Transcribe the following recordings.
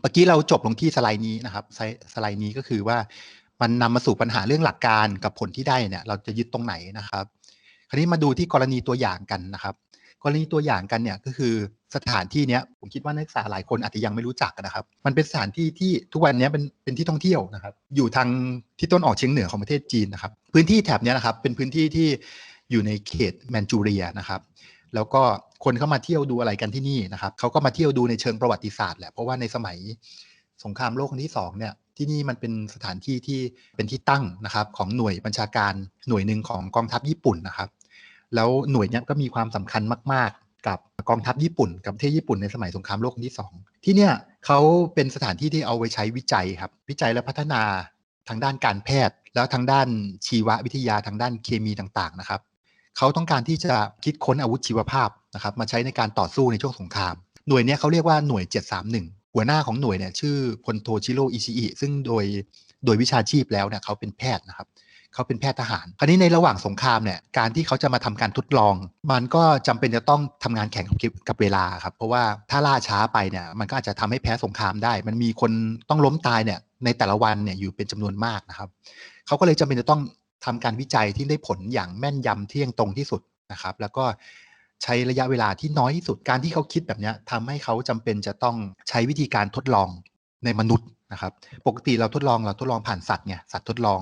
เมื่อกี้เราจบลงที่สไลด์นี้นะครับสไลด์นี้ก็คือว่ามันนำมาสู่ปัญหาเรื่องหลักการกับผลที่ได้เนี่ย เราจะยึดตรงไหนนะครับ คราวนี้มาดูที่กรณีตัวอย่างกันนะครับ กรณีตัวอย่างกันเนี่ยก็คือสถานที่เนี้ยผมคิดว่านักศึกษาหลายคนอาจจะยังไม่รู้จักนะครับ มันเป็นสถานที่ที่ทุกวันนี้เป็นเป็นที่ท่องเที่ยวนะครับ อยู่ทางที่ต้นออกเฉียงเหนือของประเทศจีนนะครับ พื้นที่แถบนี้นะครับเป็นพื้นที่ที่อยู่ในเขตแมนจูเรียนะครับ แล้วก็ คนเข้ามาเที่ยวดูอะไรกันที่นี่นะครับเขาก็มาเที่ยวดูในเชิงประวัติศาสตร์แหละเพราะว่าในสมัยสงครามโลกครั้งที่สองเนี่ยที่นี่มันเป็นสถานที่ที่เป็นที่ตั้งนะครับของหน่วยบัญชาการหน่วยหนึ่งของกองทัพญี่ปุ่นนะครับ แล้วหน่วยนี้ก็มีความสำคัญมาก ๆ กับกองทัพญี่ปุ่น กับประเทศญี่ปุ่นในสมัยสงครามโลกครั้งที่ 2 ที่เนี่ยเขาเป็นสถานที่ที่เอาไว้ใช้วิจัยครับวิจัยและพัฒนาทางด้านการแพทย์ แล้วทางด้านชีววิทยาทางด้านเคมีต่างๆนะครับเขาต้องการที่จะคิดค้นอาวุธชีวภาพ นะครับมาใช้ในการต่อสู้ในช่วงสงคราม หน่วยนี้เขาเรียกว่าหน่วย 731 หัวหน้าของหน่วยเนี่ยชื่อพลโทชิโร่อิชิอิซึ่งโดยโดยวิชาชีพแล้วเนี่ยเขาเป็นแพทย์นะครับเขาเป็นแพทย์ทหาร คราวนี้ในระหว่างสงครามเนี่ยการที่เขาจะมาทำการทดลอง มันก็จำเป็นจะต้องทำงานแข่งกับเวลาครับเพราะว่าถ้าล่าช้าไปเนี่ยมันก็อาจจะทำให้แพ้สงครามได้ มันมีคนต้องล้มตายเนี่ยในแต่ละวันเนี่ยอยู่เป็นจำนวนมากนะครับเขาก็เลยจำเป็นจะต้องทำการวิจัยที่ได้ผลอย่างแม่นยำเที่ยงตรงที่สุดนะครับ แล้วก็ ใช้ระยะเวลาที่น้อยที่สุดการที่เขาคิดแบบนี้ทำให้เขาจำเป็นจะต้องใช้วิธีการทดลองในมนุษย์นะครับ ปกติเราทดลองเราทดลองผ่านสัตว์เนี่ยสัตว์ทดลอง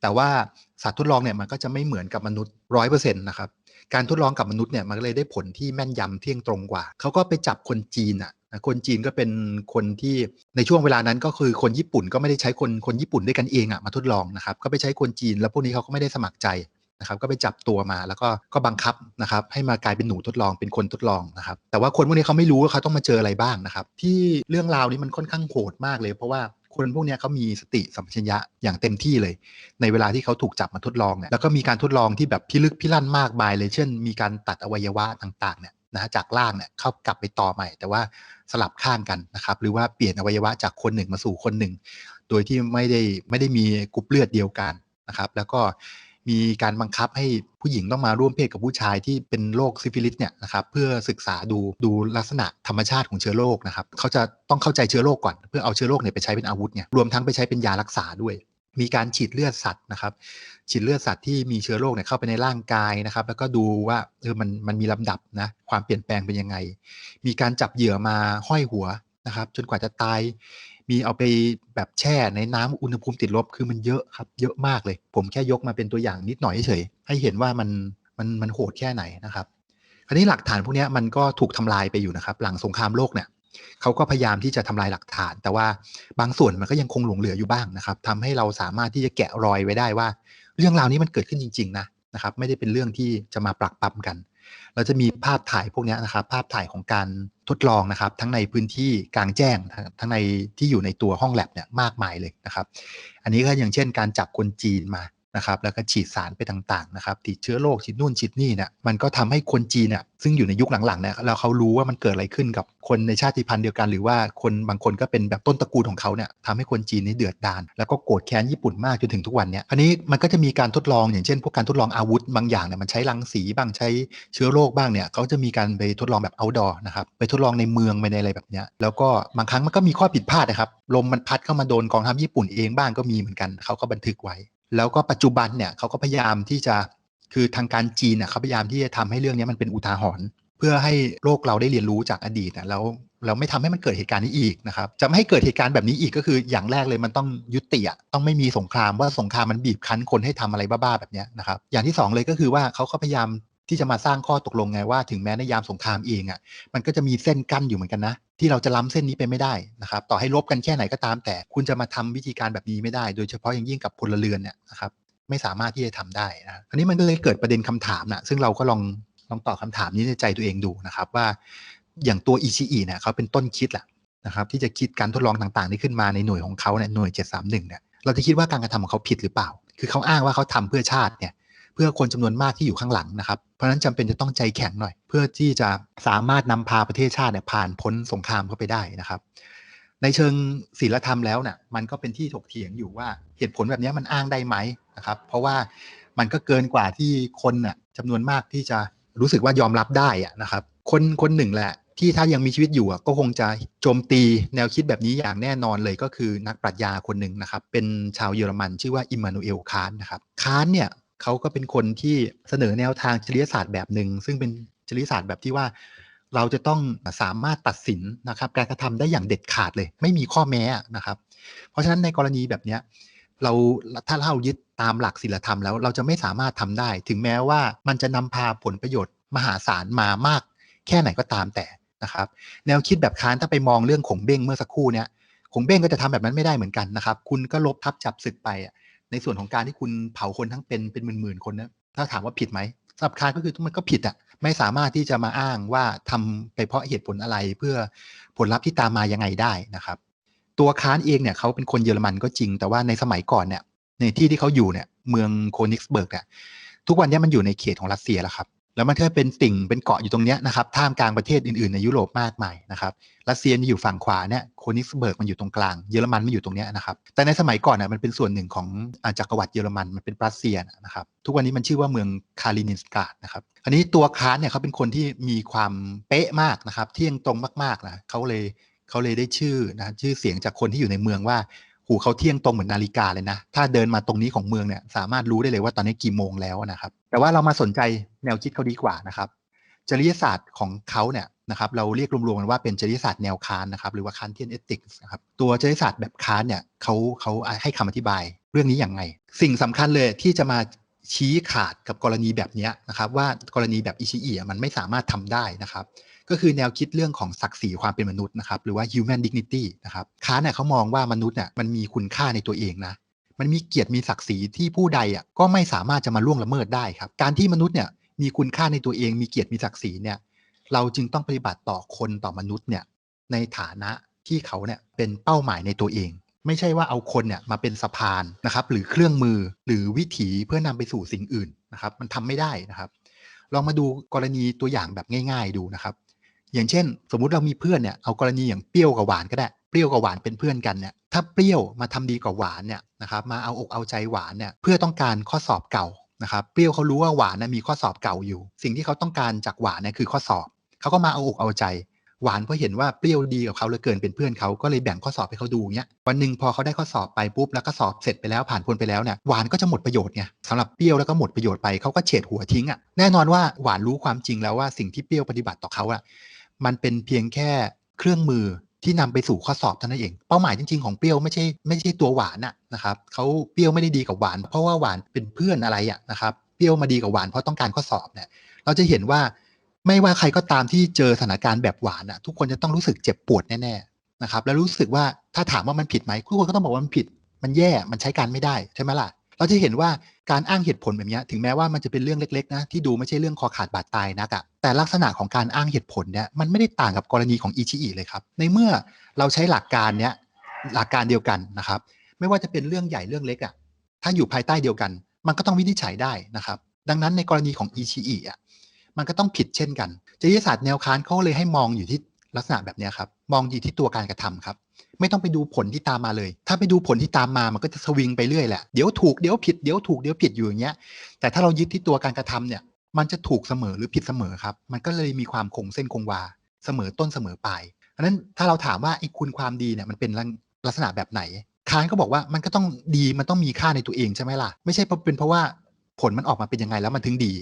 แต่ว่าสัตว์ทดลองเนี่ยมันก็จะไม่เหมือนกับมนุษย์ร้อยเปอร์เซ็นต์นะครับการทดลองกับมนุษย์เนี่ยมันก็เลยได้ผลที่แม่นยำเที่ยงตรงกว่า เขาก็ไปจับคนจีนอะคนจีนก็เป็นคนที่ในช่วงเวลานั้นก็คือคนญี่ปุ่นก็ไม่ได้ใช้คนคนญี่ปุ่นด้วยกันเองอะมาทดลองนะครับก็ไปใช้คนจีนแล้วพวกนี้เขาก็ไม่ได้สมัครใจ นะครับก็ไปจับตัวมาแล้วก็ก็บังคับนะครับให้มากลายเป็นหนูทดลองเป็นคนทดลองนะครับแต่ว่าคนพวกนี้เขาไม่รู้ว่าเขาต้องมาเจออะไรบ้างนะครับที่เรื่องราวนี้มันค่อนข้างโหดมากเลย เพราะว่าคนพวกนี้เขามีสติสัมปชัญญะอย่างเต็มที่เลย ในเวลาที่เขาถูกจับมาทดลองเนี่ยแล้วก็มีการทดลองที่แบบพิลึกพิลั่นมากมายเลย เช่น มีการตัดอวัยวะต่างๆเนี่ยนะจากล่างเนี่ยเข้ากลับไปต่อใหม่ แต่ว่าสลับข้างกันนะครับหรือว่าเปลี่ยนอวัยวะจากคนหนึ่งมาสู่คนหนึ่ง โดยที่ไม่ได้ไม่ได้มีกรุ๊ปเลือดเดียวกันนะครับ แล้วก็ มีการบังคับให้ผู้หญิงต้องมาร่วมเพศกับผู้ชายที่เป็นโรคซิฟิลิสเนี่ยนะครับเพื่อศึกษาดูดูลักษณะธรรมชาติของเชื้อโรคนะครับเขาจะต้องเข้าใจเชื้อโรคก่อน เพื่อเอาเชื้อโรคเนี่ยไปใช้เป็นอาวุธเนี่ยรวมทั้งไปใช้เป็นยารักษาด้วย มีการฉีดเลือดสัตว์นะครับฉีดเลือดสัตว์ที่มีเชื้อโรคเนี่ยเข้าไปในร่างกายนะครับ แล้วก็ดูว่าเออมันมันมีลำดับนะความเปลี่ยนแปลงเป็นยังไง มีการจับเหยื่อมาห้อยหัวนะครับ จนกว่าจะตาย มีเอาไปแบบแช่ในน้ำอุณหภูมิติดลบคือมันเยอะครับ เยอะมากเลย ผมแค่ยกมาเป็นตัวอย่างนิดหน่อยเฉยให้เห็นว่ามันมันมันโหดแค่ไหนนะครับคราวนี้หลักฐานพวกนี้มันก็ถูกทำลายไปอยู่นะครับ หลังสงครามโลกเนี่ยเขาก็พยายามที่จะทำลายหลักฐาน แต่ว่าบางส่วนมันก็ยังคงหลงเหลืออยู่บ้างนะครับทำให้เราสามารถที่จะแกะรอยไว้ได้ว่า เรื่องราวนี้มันเกิดขึ้นจริง ๆ นะนะครับ ไม่ได้เป็นเรื่องที่จะมาปรักปรำกัน เราจะมีภาพถ่ายพวกนี้นะครับ ภาพถ่ายของการ ทดลองนะครับ ทั้งในพื้นที่กลางแจ้ง ทั้งในที่อยู่ในตัวห้องแลบเนี่ยมากมายเลยนะครับ อันนี้ก็อย่างเช่นการจับคนจีนมา นะครับแล้วก็ฉีดสารไปต่างๆนะครับติดเชื้อโรคฉีดนู่นฉีดนี่เนี่ยมันก็ทำให้คนจีนเนี่ยซึ่งอยู่ในยุคหลังๆเนี่ยแล้วเขารู้ว่ามันเกิดอะไรขึ้นกับคนในชาติพันธุ์เดียวกัน หรือว่าคนบางคนก็เป็นแบบต้นตระกูลของเขาเนี่ยทำให้คนจีนนี่เดือดดานแล้วก็โกรธแค้นญี่ปุ่นมากจนถึงทุกวันเนี่ยอันนี้มันก็จะมีการทดลองอย่างเช่น พวกการทดลองอาวุธบางอย่างเนี่ยมันใช้รังสีบ้างใช้เชื้อโรคบ้างเนี่ยเขาจะมีการไปทดลองแบบ outdoor นะครับไปทดลองในเมืองไปในอะไรแบบเนี้ยแล้วก็บางครั้งมันก็มีข้อผิดพลาดนะครับลมมันพัดเข้ามาโดนกองทัพญี่ปุ่นเองบ้างก็มีเหมือนกันเขาก็บันทึกไว้ แล้วก็ปัจจุบันเนี่ยเขาก็พยายามที่จะคือทางการจีนเนี่ยเขาพยายามที่จะทำให้เรื่องนี้มันเป็นอุทาหรณ์เพื่อให้โลกเราได้เรียนรู้จากอดีตนะแล้วเราไม่ทำให้มันเกิดเหตุการณ์นี้อีกนะครับจะไม่ให้เกิดเหตุการณ์แบบนี้อีกก็คืออย่างแรกเลยมันต้องยุติอะต้องไม่มีสงครามว่าสงครามมันบีบคั้นคนให้ทำอะไรบ้าๆแบบนี้นะครับอย่างที่ 2 เลยก็คือว่าเขาก็พยายาม ที่จะมาสร้างข้อตกลงไงว่าถึงแม้ในยามสงครามเองอะมันก็จะมีเส้นกั้นอยู่เหมือนกันนะ ที่เราจะล้ำเส้นนี้ไปไม่ได้นะครับต่อให้ลบกันแค่ไหนก็ตาม แต่คุณจะมาทำวิธีการแบบนี้ไม่ได้ โดยเฉพาะอย่างยิ่งกับพลเรือนเนี่ยนะครับไม่สามารถที่จะทำได้นะอันนี้มันก็เลยเกิดประเด็นคำถามนะซึ่งเราก็ลองลองตอบคาถามนี้ในใจตัวเองดูนะครับว่าอย่างตัวอิชิอิเนี่ยเขาเป็นต้นคิดแหละนะครับที่จะคิดการทดลองต่างๆที่ขึ้นมาในหน่วยของเขาเนี่ยหน่วย 731เนี่ยเราจะคิดว่าการกระทำของเขาผิดหรือเปล่า คือเขาอ้างว่าเขาทำเพื่อชาติเนี่ย เพื่อคนจำนวนมากที่อยู่ข้างหลังนะครับ เพราะฉะนั้นจำเป็นจะต้องใจแข็งหน่อย เพื่อที่จะสามารถนำพาประเทศชาติเนี่ยผ่านพ้นสงครามเข้าไปได้นะครับ ในเชิงศีลธรรมแล้วเนี่ยมันก็เป็นที่ถกเถียงอยู่ว่าเหตุผลแบบนี้มันอ้างได้ไหมนะครับ เพราะว่ามันก็เกินกว่าที่คนน่ะจำนวนมากที่จะรู้สึกว่ายอมรับได้อะนะครับ คนคนหนึ่งแหละที่ถ้ายังมีชีวิตอยู่ก็คงจะโจมตีแนวคิดแบบนี้อย่างแน่นอนเลยก็คือนักปรัชญาคนหนึ่งนะครับ เป็นชาวเยอรมันชื่อว่าอิมมานูเอลคานนะครับคานเนี่ย เขาก็เป็นคนที่เสนอแนวทางจริยศาสตร์แบบหนึ่งซึ่งเป็นจริยศาสตร์แบบที่ว่า เราจะต้องสามารถตัดสินนะครับ การกระทำได้อย่างเด็ดขาดเลย ไม่มีข้อแม้นะครับ เพราะฉะนั้นในกรณีแบบเนี้ยเราถ้าเรายึดตามหลักศีลธรรมแล้วเราจะไม่สามารถทำได้ ถึงแม้ว่ามันจะนำพาผลประโยชน์มหาศาลมามาก แค่ไหนก็ตามแต่นะครับ แนวคิดแบบค้านถ้าไปมองเรื่องของเบ้งเมื่อสักครู่เนี้ยของเบ้งก็จะทำแบบนั้นไม่ได้เหมือนกันนะครับ คุณก็ลบทับจับศึกไปอะ ในส่วนของการที่คุณเผาคนทั้งเป็นเป็นหมื่นๆคนนะถ้าถามว่าผิดไหมสำหรับค้านก็คือมันก็ผิดอะไม่สามารถที่จะมาอ้างว่าทำไปเพราะเหตุผลอะไรเพื่อผลลัพธ์ที่ตามมายังไงได้นะครับ ตัวค้านเองเนี่ยเขาเป็นคนเยอรมันก็จริง แต่ว่าในสมัยก่อนเนี่ยในที่ที่เขาอยู่เนี่ยเมืองโคนิกสเบิร์กเนี่ยทุกวันนี้มันอยู่ในเขตของรัสเซียแล้วครับ แล้วมันก็เป็นติ่งเป็นเกาะอยู่ตรงเนี้ยนะครับท่ามกลางประเทศอื่นๆในยุโรปมากมายนะครับรัสเซียอยู่ฝั่งขวาเนี่ยโคนิกสเบิร์กมันอยู่ตรงกลางเยอรมันมันอยู่ตรงเนี้ยนะครับแต่ในสมัยก่อนน่ะมันเป็นส่วนหนึ่งของอาจักรวรรดิเยอรมันมันเป็นรัสเซียนะครับทุกวันนี้มันชื่อว่าเมืองคาลินินสกาดนะครับอันนี้ตัวค้านเนี่ยเขาเป็นคนที่มีความเป๊ะมากนะครับเที่ยงตรงมากๆนะเขาเลยเขาเลยได้ชื่อนะชื่อเสียงจากคนที่อยู่ในเมืองว่า หูเขาเที่ยงตรงเหมือนนาฬิกาเลยนะ ถ้าเดินมาตรงนี้ของเมืองเนี่ยสามารถรู้ได้เลยว่าตอนนี้กี่โมงแล้วนะครับ แต่ว่าเรามาสนใจแนวคิดเขาดีกว่านะครับ จริยศาสตร์ของเขาเนี่ยนะครับ เราเรียกรวมๆกันว่าเป็นจริยศาสตร์แนวคานนะครับหรือว่าคานเทียนเอติกส์นะครับ ตัวจริยศาสตร์แบบคานเนี่ยเขาเขาให้คำอธิบายเรื่องนี้อย่างไง สิ่งสำคัญเลยที่จะมาชี้ขาดกับกรณีแบบนี้นะครับว่ากรณีแบบอิชิอิมันไม่สามารถทำได้นะครับ ก็คือแนวคิดเรื่องของศักดิ์ศรีความเป็นมนุษย์นะครับหรือว่า human dignity นะครับค้าเนี่ยเขามองว่ามนุษย์เนี่ยมันมีคุณค่าในตัวเองนะมันมีเกียรติมีศักดิ์ศรีที่ผู้ใดอะก็ไม่สามารถจะมาล่วงละเมิดได้ครับ การที่มนุษย์เนี่ยมีคุณค่าในตัวเอง มีเกียรติมีศักดิ์ศรีเนี่ยเราจึงต้องปฏิบัติต่อคนต่อมนุษย์เนี่ยในฐานะที่เขาเนี่ยเป็นเป้าหมายในตัวเอง ไม่ใช่ว่าเอาคนเนี่ยมาเป็นสะพานนะครับ หรือเครื่องมือหรือวิถีเพื่อนำไปสู่สิ่งอื่นนะครับ มันทำไม่ได้นะครับ ลองมาดูกรณีตัวอย่างแบบง่าย ๆดูนะครับ อย่างเช่น สมมุติเรามีเพื่อนเนี่ยเอากรณีอย่างเปรี้ยวกับหวานก็ได้เปรี้ยวกับหวานเป็นเพื่อนกันเนี่ยถ้าเปรี้ยวมาทำดีกับหวานเนี่ยนะครับมาเอาอกเอาใจหวานเนี่ยเพื่อต้องการข้อสอบเก่านะครับเปรี้ยวเขารู้ว่าหวานนะมีข้อสอบเก่าอยู่ สิ่งที่เขาต้องการจากหวานเนี่ยคือข้อสอบเขาก็มาเอาอกเอาใจ หวานเพราะเห็นว่าเปรี้ยวดีกับเขาเหลือเกินเป็นเพื่อนเขาก็เลยแบ่งข้อสอบให้เขาดูเนี้ยวันหนึ่งพอเขาได้ข้อสอบไปปุ๊บแล้วก็สอบเสร็จไปแล้วผ่านพ้นไปแล้วเนี่ยหวานก็จะหมดประโยชน์ไงสำหรับเปรี้ยวแล้วก็หมดประโยชน์ไปเขาก็เฉดหัวทิ้งอะแน่นอนว่าหวานรู้ความจริงแล้วว่าสิ่งที่เปรี้ยวปฏิบัติต่อเขาอะ มันเป็นเพียงแค่เครื่องมือที่นำไปสู่ข้อสอบเท่านั้นเอง เป้าหมายจริงๆของเปรี้ยวไม่ใช่ไม่ใช่ตัวหวานนะนะครับเขาเปรี้ยวไม่ได้ดีกับหวาน เพราะว่าหวานเป็นเพื่อนอะไรอะนะครับเปรี้ยวมาดีกับหวานเพราะต้องการข้อสอบเนี่ยเราจะเห็นว่าไม่ว่าใครก็ตามที่เจอสถานการณ์แบบหวานอะทุกคนจะต้องรู้สึกเจ็บปวดแน่ๆนะครับแล้วรู้สึกว่าถ้าถามว่ามันผิดไหมทุกคนก็ต้องบอกว่ามันผิด มันแย่มันใช้การไม่ได้ใช่ไหมล่ะ เราจะเห็นว่าการอ้างเหตุผลแบบนี้ถึงแม้ว่ามันจะเป็นเรื่องเล็กๆนะที่ดูไม่ใช่เรื่องคอขาดบาดตายนักอะแต่ลักษณะของการอ้างเหตุผลเนี่ยมันไม่ได้ต่างกับกรณีของอิชิอิเลยครับ ในเมื่อเราใช้หลักการเนี้ยหลักการเดียวกันนะครับ ไม่ว่าจะเป็นเรื่องใหญ่เรื่องเล็กอะถ้าอยู่ภายใต้เดียวกัน มันก็ต้องวินิจฉัยได้นะครับ ดังนั้นในกรณีของอิชิอิอะมันก็ต้องผิดเช่นกันจริยศาสตร์แนวค้านเขาเลยให้มองอยู่ที่ ลักษณะแบบนี้ครับ มองอยู่ที่ตัวการกระทำครับ ไม่ต้องไปดูผลที่ตามมาเลย ถ้าไปดูผลที่ตามมามันก็จะสวิงไปเรื่อยแหละเดี๋ยวถูกเดี๋ยวผิดเดี๋ยวถูกเดี๋ยวผิดอยู่อย่างเงี้ย แต่ถ้าเรายึดที่ตัวการกระทำเนี่ย มันจะถูกเสมอหรือผิดเสมอครับ มันก็เลยมีความคงเส้นคงวา เสมอต้นเสมอปลายเพราะนั้นถ้าเราถามว่าไอ้คุณความดีเนี่ยมันเป็นลักษณะแบบไหนค้านก็บอกว่ามันก็ต้องดีมันต้องมีค่าในตัวเองใช่ไหมล่ะไม่ใช่เป็นเพราะว่าผลมันออกมาเป็นยังไงแล้วมันถึงดี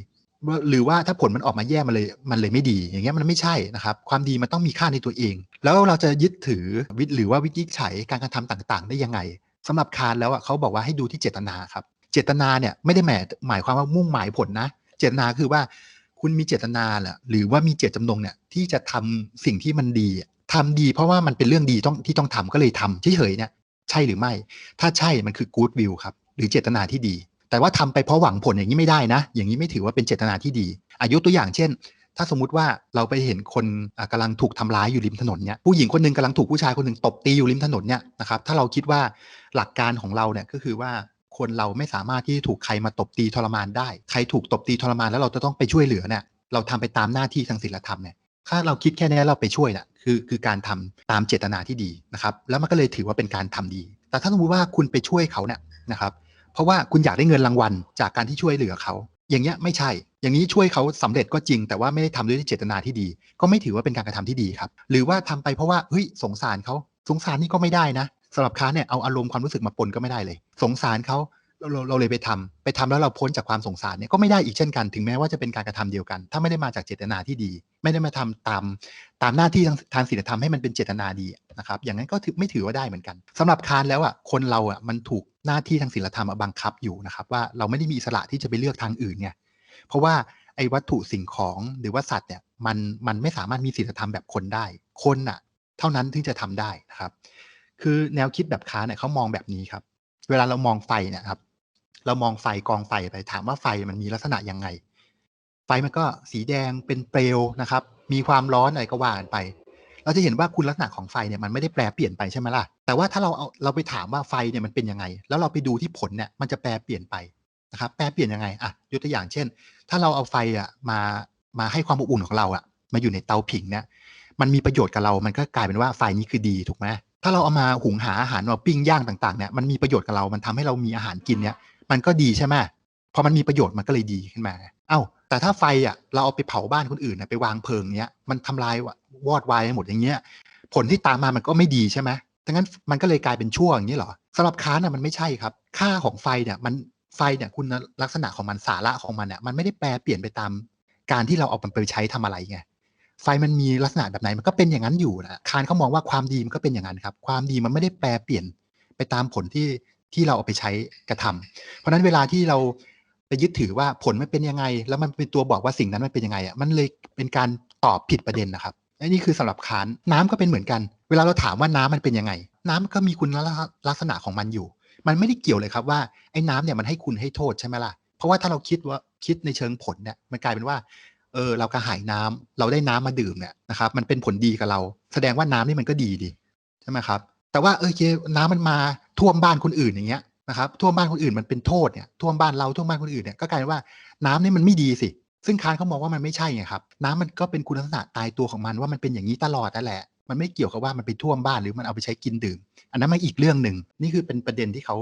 หรือว่าถ้าผลมันออกมาแย่มันเลยมันเลยไม่ดี อย่างเงี้ยมันไม่ใช่นะครับ ความดีมันต้องมีค่าในตัวเอง แล้วเราจะยึดถือวิหรือว่าวิจิฉัยการกระทำต่างๆ ได้ยังไงสำหรับคารแล้วอะเขาบอกว่าให้ดูที่เจตนาครับ เจตนาเนี่ยไม่ได้หมายหมายความว่ามุ่งหมายผลนะ เจตนาคือว่าคุณมีเจตนาแหละหรือว่ามีเจตจำนงเนี่ยที่จะทำสิ่งที่มันดีทำดี เพราะว่ามันเป็นเรื่องดีต้องที่ต้องทำก็เลยทำเฉยๆเนี่ยใช่หรือไม่ ถ้าใช่มันคือ good will ครับหรือเจตนาที่ดี แต่ว่าทำไปเพราะหวังผลอย่างนี้ไม่ได้นะ อย่างนี้ไม่ถือว่าเป็นเจตนาที่ดี อายุตัวอย่างเช่น ถ้าสมมุติว่าเราไปเห็นคนกำลังถูกทำร้ายอยู่ริมถนนเนี่ยผู้หญิงคนหนึ่งกำลังถูกผู้ชายคนหนึ่งตบตีอยู่ริมถนนเนี่ยนะครับถ้าเราคิดว่าหลักการของเราเนี่ยก็คือว่าคนเราไม่สามารถที่ถูกใครมาตบตีทรมานได้ ใครถูกตบตีทรมานแล้วเราจะต้องไปช่วยเหลือเนี่ยเราทำไปตามหน้าที่ทางศีลธรรมเนี่ยถ้าเราคิดแค่นี้เราไปช่วยน่ะคือคือการทำตามเจตนาที่ดีนะครับ แล้วมันก็เลยถือว่าเป็นการทำดี แต่ถ้าสมมติว่าคุณไปช่วยเขาเนี่ยนะครับ เพราะว่าคุณอยากได้เงินรางวัลจากการที่ช่วยเหลือเขา อย่างเงี้ยไม่ใช่ อย่างนี้ช่วยเขาสำเร็จก็จริง แต่ว่าไม่ได้ทำด้วยเจตนาที่ดี ก็ไม่ถือว่าเป็นการกระทำที่ดีครับ หรือว่าทำไปเพราะว่าเฮ้ยสงสารเขาสงสารนี่ก็ไม่ได้นะสำหรับค้าเนี่ยเอาอารมณ์ความรู้สึกมาปนก็ไม่ได้เลย สงสารเขาเราเราเราเลยไปทำไปทำแล้วเราพ้นจากความสงสารเนี่ยก็ไม่ได้อีกเช่นกันถึงแม้ว่าจะเป็นการกระทำเดียวกัน ถ้าไม่ได้มาจากเจตนาที่ดี ไม่ได้มาทำตามตามหน้าที่ทางทางศีลธรรมให้มันเป็นเจตนาดีนะครับ อย่างนั้นก็ถือไม่ถือว่าได้เหมือนกันสำหรับคานแล้วอะคนเราอะมันถูก หน้าที่ทางศีลธรรมบังคับอยู่นะครับ ว่าเราไม่ได้มีอิสระที่จะไปเลือกทางอื่นไงเพราะว่าไอ้วัตถุสิ่งของหรือว่าสัตว์เนี่ยมันมันไม่สามารถมีศีลธรรมแบบคนได้ คนอะ เท่านั้นถึงจะทำได้นะครับ คือแนวคิดแบบค้าเนี่ยเขามองแบบนี้ครับ เวลาเรามองไฟเนี่ยครับ เรามองไฟกองไฟไปถามว่าไฟมันมีลักษณะยังไง ไฟมันก็สีแดงเป็นเปลวนะครับ มีความร้อนอะไรก็ว่ากันไป เราจะเห็นว่าคุณลักษณะของไฟเนี่ยมันไม่ได้แปลเปลี่ยนไปใช่ไหมล่ะ แต่ว่าถ้าเราเอาเราไปถามว่าไฟเนี่ยมันเป็นยังไง แล้วเราไปดูที่ผลเนี่ยมันจะแปลเปลี่ยนไปนะครับแปลเปลี่ยนยังไงอะยกตัวอย่างเช่น ถ้าเราเอาไฟอะมามาให้ความอบอุ่นของเราอะมาอยู่ในเตาผิงเนี่ยมันมีประโยชน์กับเรา มันก็กลายเป็นว่าไฟนี้คือดีถูกไหมถ้าเราเอามาหุงหาอาหารมาปิ้งย่างต่างๆเนี่ยมันมีประโยชน์กับเรา มันทำให้เรามีอาหารกินเนี่ยมันก็ดีใช่ไหม พอมันมีประโยชน์มันก็เลยดีขึ้นมา เอ้า แต่ถ้าไฟอะเราเอาไปเผาบ้านคนอื่นนะไปวางเพลิงเนี้ยมันทำลายวอดวายหมดอย่างเงี้ยผลที่ตามมามันก็ไม่ดีใช่ไหมดังนั้นมันก็เลยกลายเป็นชั่วอย่างนี้เหรอสำหรับค้านอะมันไม่ใช่ครับ ค่าของไฟเนี่ยมันไฟเนี่ยคุณลักษณะของมันสาระของมันเนี่ยมันไม่ได้แปลเปลี่ยนไปตามการที่เราเอามันไปใช้ทำอะไรไงไฟมันมีลักษณะแบบไหนมันก็เป็นอย่างนั้นอยู่นะคานเขามองว่าความดีมันก็เป็นอย่างนั้นครับ ความดีมันไม่ได้แปลเปลี่ยนไปตามผลที่ที่เราเอาไปใช้กระทำเพราะฉะนั้นเวลาที่เรา ไปยึดถือว่าผลมันเป็นยังไง แล้วมันเป็นตัวบอกว่าสิ่งนั้นมันเป็นยังไงอะมันเลยเป็นการตอบผิดประเด็นนะครับอันนี้คือสำหรับคานน้ำก็เป็นเหมือนกัน เวลาเราถามว่าน้ำมันเป็นยังไง น้ำก็มีคุณลักษณะของมันอยู่ มันไม่ได้เกี่ยวเลยครับว่าไอ้น้ำเนี่ยมันให้คุณให้โทษใช่ไหมล่ะเพราะว่าถ้าเราคิดว่าคิดในเชิงผลเนี่ยมันกลายเป็นว่าเออเรากระหายน้ำเราได้น้ำมาดื่มเนี่ยนะครับมันเป็นผลดีกับเรา แสดงว่าน้ำนี่มันก็ดีดีใช่ไหมครับแต่ว่าเออเคน้ำมันมาท่วมบ้านคนอื่นอย่างเงี้ย นะครับท่วมบ้านคนอื่นมันเป็นโทษเนี่ยท่วมบ้านเราท่วมบ้านคนอื่นเนี่ยก็กลายว่าน้ำนี่มันไม่ดีสิ ซึ่งคานเขามองว่ามันไม่ใช่ไงครับ น้ำมันก็เป็นคุณลักษณะตายตัวของมันว่ามันเป็นอย่างนี้ตลอดนั่นแหละ มันไม่เกี่ยวกับว่ามันไปท่วมบ้านหรือมันเอาไปใช้กินดื่ม อันนั้นมันอีกเรื่องหนึ่งนี่คือเป็นประเด็นที่เขา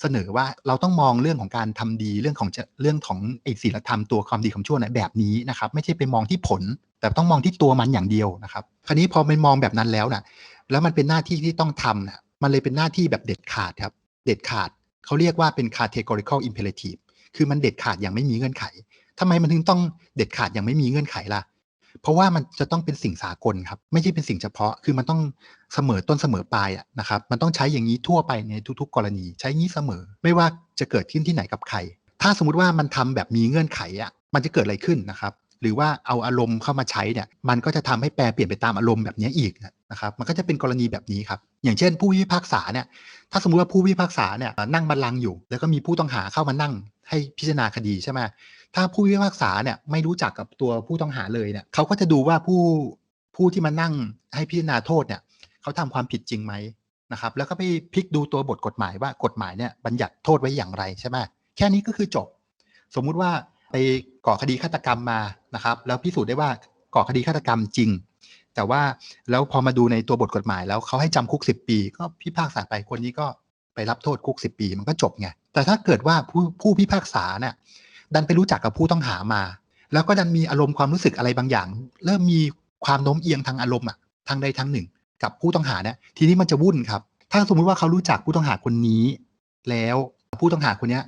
เสนอว่าเราต้องมองเรื่องของการทำดีเรื่องของเรื่องของไอ้ศีลธรรมตัวความดีความชั่วในแบบนี้นะครับ ไม่ใช่ไปมองที่ผล แต่ต้องมองที่ตัวมันอย่างเดียวนะครับ คราวนี้พอไปมองแบบนั้นแล้วนะแล้วมันเป็นหน้าที่ที่ต้องทำนะมันเลยเป็นหน้าที่แบบเด็ดขาดครับ เด็ดขาด เขาเรียกว่าเป็น categorical imperative คือมันเด็ดขาดอย่างไม่มีเงื่อนไขทำไมมันถึงต้องเด็ดขาดอย่างไม่มีเงื่อนไขล่ะ เพราะว่ามันจะต้องเป็นสิ่งสากลครับ ไม่ใช่เป็นสิ่งเฉพาะ คือมันต้องเสมอต้นเสมอปลายอะนะครับ มันต้องใช้อย่างนี้ทั่วไปในทุกๆ กรณี ใช้งี้เสมอ ไม่ว่าจะเกิดขึ้นที่ไหนกับใคร ถ้าสมมติว่ามันทำแบบมีเงื่อนไขอะมันจะเกิดอะไรขึ้นนะครับ หรือว่าเอาอารมณ์เข้ามาใช้เนี่ย มันก็จะทำให้แปลเปลี่ยนไปตามอารมณ์แบบนี้อีก นะครับมันก็จะเป็นกรณีแบบนี้ครับอย่างเช่น ผู้พิพากษาเนี่ยถ้าสมมุติว่าผู้พิพากษาเนี่ยนั่งบัลลังก์อยู่ แล้วก็มีผู้ต้องหาเข้ามานั่งให้พิจารณาคดีใช่ไหมถ้าผู้พิพากษาเนี่ยไม่รู้จักกับตัวผู้ต้องหาเลยเนี่ยเขาก็จะดูว่าผู้ผู้ที่มานั่งให้พิจารณาโทษเนี่ยเขาทำความผิดจริงไหมนะครับแล้วก็ไปพลิกดูตัวบทกฎหมายว่ากฎหมายเนี่ยบัญญัติโทษไว้อย่างไรใช่ไหมแค่นี้ก็คือจบ สมมุติว่าไปก่อคดีฆาตกรรมมานะครับ แล้วพิสูจน์ได้ว่าก่อคดีฆาตกรรมจริง แต่ว่าแล้วพอมาดูในตัวบทกฎหมายแล้วเขาให้จำคุก 10 ปี ก็พิพากษาไปคนนี้ก็ไปรับโทษคุก 10 ปี มันก็จบไงแต่ถ้าเกิดว่าผู้ผู้พิพากษาเนี่ย ดันไปรู้จักกับผู้ต้องหามา แล้วก็ดันมีอารมณ์ความรู้สึกอะไรบางอย่าง เริ่มมีความโน้มเอียงทางอารมณ์อะทางใดทางหนึ่ง กับผู้ต้องหาเนี่ยทีนี้มันจะวุ่นครับ ถ้าสมมุติว่าเขารู้จักผู้ต้องหาคนนี้ แล้วผู้ต้องหาคนนี้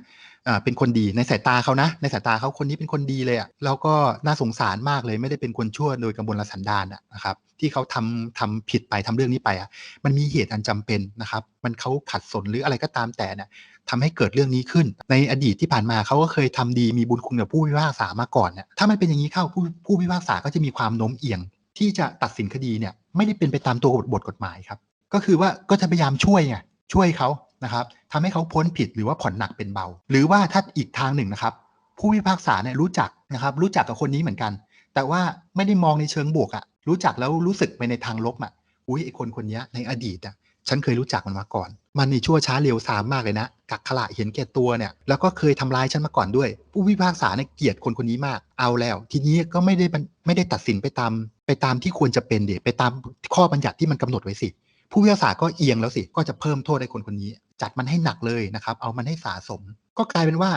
เป็นคนดีในสายตาเขานะ ในสายตาเขาคนนี้เป็นคนดีเลยอะแล้วก็น่าสงสารมากเลยไม่ได้เป็นคนชั่วโดยกำบลสันดานอะนะครับที่เขาทำทำผิดไปทำเรื่องนี้ไปอะมันมีเหตุอันจำเป็นนะครับ มันเขาขัดสนหรืออะไรก็ตามแต่เนี่ยทำให้เกิดเรื่องนี้ขึ้น ในอดีตที่ผ่านมาเขาก็เคยทำดีมีบุญคุณกับผู้พิพากษามาก่อนเนี่ยถ้ามันเป็นอย่างนี้เข้าผู้ผู้พิพากษาก็จะมีความโน้มเอียง ที่จะตัดสินคดีเนี่ยไม่ได้เป็นไปตามตัวบทกฎหมายครับก็คือว่าก็จะพยายามช่วยไงช่วยเขา นะครับทำให้เขาพ้นผิดหรือว่าผ่อนหนักเป็นเบา หรือว่าถ้าอีกทางหนึ่งนะครับ ผู้พิพากษาเนี่ยรู้จักนะครับ รู้จักกับคนนี้เหมือนกัน แต่ว่าไม่ได้มองในเชิงบวกอะรู้จักแล้วรู้สึกไปในทางลบอะอุ้ยไอคนคนนี้ในอดีตอะฉันเคยรู้จักมันมาก่อน มันนี่ชั่วช้าเร็วซามมากเลยนะ กักขละเห็นแก่ตัวเนี่ย แล้วก็เคยทำร้ายฉันมาก่อนด้วย ผู้พิพากษาเนี่ยเกลียดคนคนนี้มาก เอาแล้ว ทีนี้ก็ไม่ได้ไม่ได้ตัดสินไปตาม ไปตามที่ควรจะเป็นเดี๋ยไปตามข้อบัญญัติที่มันกำหนดไว้สิ ผู้พิพากษาก็เอียงแล้วสิ ก็จะเพิ่มโทษให้คนคนนี้ จัดมันให้หนักเลยนะครับ เอามันให้สาสม ก็กลายเป็นว่า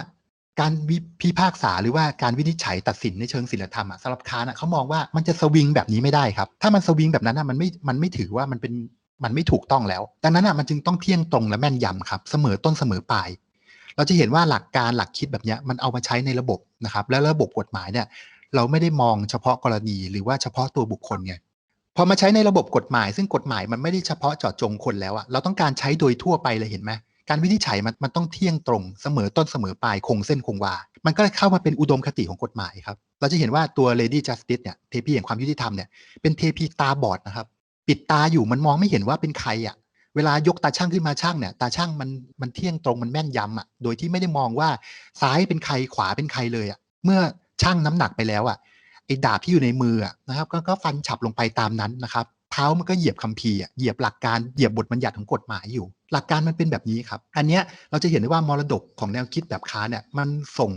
การวิพิพากษาหรือว่าการวินิจฉัยตัดสินในเชิงศีลธรรมอะสำหรับคานอะเขามองว่ามันจะสวิงแบบนี้ไม่ได้ครับ ถ้ามันสวิงแบบนั้นอะมันไม่มันไม่ถือว่ามันเป็นมันไม่ถูกต้องแล้ว ดังนั้นอะมันจึงต้องเที่ยงตรงและแม่นยำครับเสมอต้นเสมอปลาย เราจะเห็นว่าหลักการหลักคิดแบบนี้มันเอามาใช้ในระบบนะครับ แล้วระบบกฎหมายเนี่ย เราไม่ได้มองเฉพาะกรณีหรือว่าเฉพาะตัวบุคคลไง อมาใช้ในระบบกฎหมาย ซึ่งกฎหมายมันไม่ได้เฉพาะเจาะจงคนแล้วอะเราต้องการใช้โดยทั่วไปเลยเห็นไหมการวินิจฉัยมันมันต้องเที่ยงตรงเสมอต้นเสมอปลายคงเส้นคงวา มันก็เข้ามาเป็นอุดมคติของกฎหมายครับ เราจะเห็นว่าตัว Lady Justice เนี่ยเทพีแห่งความยุติธรรมเนี่ยเป็นเทพีตาบอดนะครับ ปิดตาอยู่มันมองไม่เห็นว่าเป็นใครอะเวลายกตาช่างขึ้นมาช่างเนี่ยตาช่างมันมันเที่ยงตรงมันแม่นยำอะโดยที่ไม่ได้มองว่าซ้ายเป็นใครขวาเป็นใครเลยอะเมื่อช่างน้ำหนักไปแล้วอะ ดาบที่อยู่ในมือนะครับก็ก็ฟันฉับลงไปตามนั้นนะครับ เท้ามันก็เหยียบคัมภีร์เหยียบหลักการเหยียบบทบัญญัติของกฎหมายอยู่ หลักการมันเป็นแบบนี้ครับอันเนี้ยเราจะเห็นได้ว่ามรดกของแนวคิดแบบค้าเนี่ยมันส่ง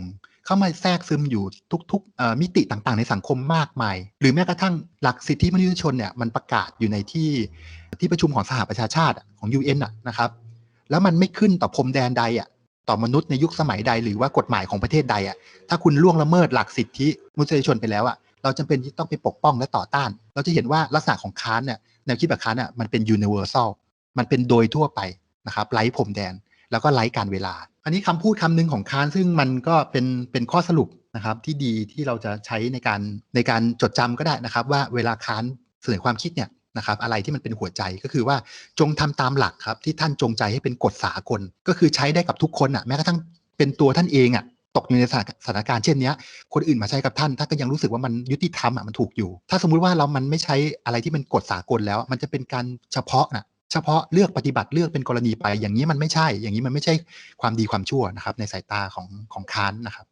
เข้ามาแทรกซึมอยู่ทุกๆมิติต่างๆ ในสังคมมากมาย หรือแม้กระทั่งหลักสิทธิมนุษยชนเนี่ยมันประกาศอยู่ในที่ที่ประชุมของสหประชาชาติของ UN อะนะครับ แล้วมันไม่ขึ้นต่อพรมแดนใดอะต่อมนุษย์ในยุคสมัยใดหรือว่ากฎหมายของประเทศใดอะถ้าคุณล่วงละเมิดหลักสิทธิมนุษยชนไปแล้วอะ เราจำเป็นที่ต้องไปปกป้องและต่อต้าน เราจะเห็นว่าลักษณะของค้านเนี่ยแนวคิดแบบค้านเนี่ยมันเป็น universal มันเป็นโดยทั่วไปนะครับไร้พรมแดน แล้วก็ไร้การเวลา อันนี้คำพูดคำหนึงของค้านซึ่งมันก็เป็นเป็นข้อสรุปนะครับที่ดีที่เราจะใช้ในการในการจดจำก็ได้นะครับ ว่าเวลาค้านเสนอความคิดเนี่ยนะครับอะไรที่มันเป็นหัวใจก็คือว่าจงทำตามหลักครับที่ท่านจงใจให้เป็นกฎสากล ก็คือใช้ได้กับทุกคนอะแม้กระทั่งเป็นตัวท่านเองอะ ตกอยู่ในสถานการณ์เช่นนี้คนอื่นมาใช้กับท่านท่านก็ยังรู้สึกว่ามันยุติธรรมอะมันถูกอยู่ ถ้าสมมุติว่าเรามันไม่ใช้อะไรที่เป็นกฎสากลแล้ว มันจะเป็นการเฉพาะนะเฉพาะเลือกปฏิบัติเลือกเป็นกรณีไป อย่างนี้มันไม่ใช่ อย่างนี้มันไม่ใช่ความดีความชั่วนะครับ ในสายตาของของคานนะครับ